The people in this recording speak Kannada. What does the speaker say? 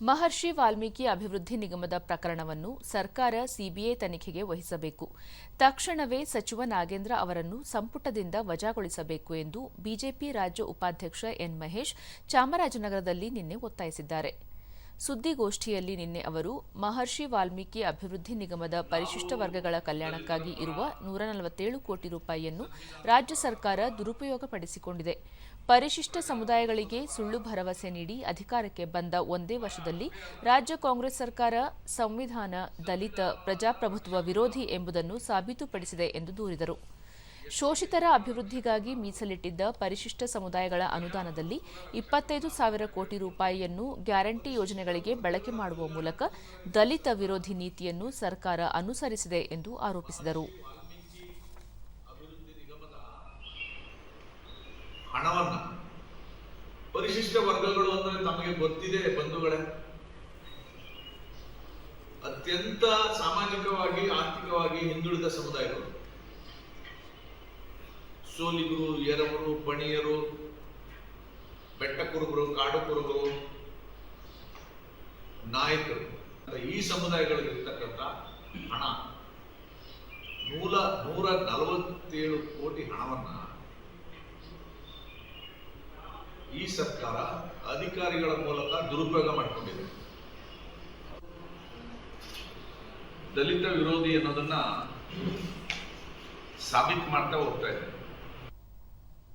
ಮಹರ್ಷಿ ವಾಲ್ಮೀಕಿ ಅಭಿವೃದ್ಧಿ ನಿಗಮದ ಪ್ರಕರಣವನ್ನು ಸರ್ಕಾರ ಸಿಬಿಐ ತನಿಖೆಗೆ ವಹಿಸಬೇಕು. ತಕ್ಷಣವೇ ಸಚಿವ ನಾಗೇಂದ್ರ ಅವರನ್ನು ಸಂಪುಟದಿಂದ ವಜಾಗೊಳಿಸಬೇಕು ಎಂದು ಬಿಜೆಪಿ ರಾಜ್ಯ ಉಪಾಧ್ಯಕ್ಷ ಎನ್ ಮಹೇಶ್ ಚಾಮರಾಜನಗರದಲ್ಲಿ ನಿನ್ನೆ ಒತ್ತಾಯಿಸಿದ್ದಾರೆ. ಸುದ್ದಿಗೋಷ್ಠಿಯಲ್ಲಿ ನಿನ್ನೆ ಅವರು, ಮಹರ್ಷಿ ವಾಲ್ಮೀಕಿ ಅಭಿವೃದ್ಧಿ ನಿಗಮದ ಪರಿಶಿಷ್ಟ ವರ್ಗಗಳ ಕಲ್ಯಾಣಕ್ಕಾಗಿ ಇರುವ ನೂರ ನಲವತ್ತೇಳು ಕೋಟಿ ರೂಪಾಯಿಯನ್ನು ರಾಜ್ಯ ಸರ್ಕಾರ ದುರುಪಯೋಗಪಡಿಸಿಕೊಂಡಿದೆ. ಪರಿಶಿಷ್ಟ ಸಮುದಾಯಗಳಿಗೆ ಸುಳ್ಳು ಭರವಸೆ ನೀಡಿ ಅಧಿಕಾರಕ್ಕೆ ಬಂದ ಒಂದೇ ವರ್ಷದಲ್ಲಿ ರಾಜ್ಯ ಕಾಂಗ್ರೆಸ್ ಸರ್ಕಾರ ಸಂವಿಧಾನ, ದಲಿತ, ಪ್ರಜಾಪ್ರಭುತ್ವ ವಿರೋಧಿ ಎಂಬುದನ್ನು ಸಾಬೀತುಪಡಿಸಿದೆ ಎಂದು ದೂರಿದರು. ಶೋಷಿತರ ಅಭಿವೃದ್ಧಿಗಾಗಿ ಮೀಸಲಿಟ್ಟಿದ್ದ ಪರಿಶಿಷ್ಟ ಸಮುದಾಯಗಳ ಅನುದಾನದಲ್ಲಿ ಇಪ್ಪತ್ತೈದು ಸಾವಿರ ಕೋಟಿ ರೂಪಾಯಿಯನ್ನು ಗ್ಯಾರಂಟಿ ಯೋಜನೆಗಳಿಗೆ ಬಳಕೆ ಮಾಡುವ ಮೂಲಕ ದಲಿತ ವಿರೋಧಿ ನೀತಿಯನ್ನು ಸರ್ಕಾರ ಅನುಸರಿಸಿದೆ ಎಂದು ಆರೋಪಿಸಿದರು. ಪರಿಶಿಷ್ಟ ವರ್ಗಗಳು ಅಂದರೆ ತಮಗೆ ಗೊತ್ತಿದೆ ಬಂಧುಗಳೇ. ಅತ್ಯಂತ ಸಾಮಾಜಿಕವಾಗಿ, ಆರ್ಥಿಕವಾಗಿ ಹಿಂದುಳಿದ ಸಮುದಾಯಗಳು. ಸೋಲಿಗರು ಎರವರು ಬಣಿಯರು ಬೆಟ್ಟ ಕುರುಬರು ಕಾಡು ಕುರುಬರು ನಾಯಕರು ಈ ಸಮುದಾಯಗಳಲ್ಲಿರ್ತಕ್ಕಂಥ ಹಣ ನೂರ ನೂರ ನಲವತ್ತೇಳು ಕೋಟಿ ಹಣವನ್ನ ಈ ಸರ್ಕಾರ ಅಧಿಕಾರಿಗಳ ಮೂಲಕ ದುರುಪಯೋಗ ಮಾಡಿಕೊಂಡಿದೆ. ದಲಿತ ವಿರೋಧಿ ಅನ್ನೋದನ್ನ ಸಾಬೀತು ಮಾಡ್ತಾ ಹೋಗ್ತಾ ಇದೆ.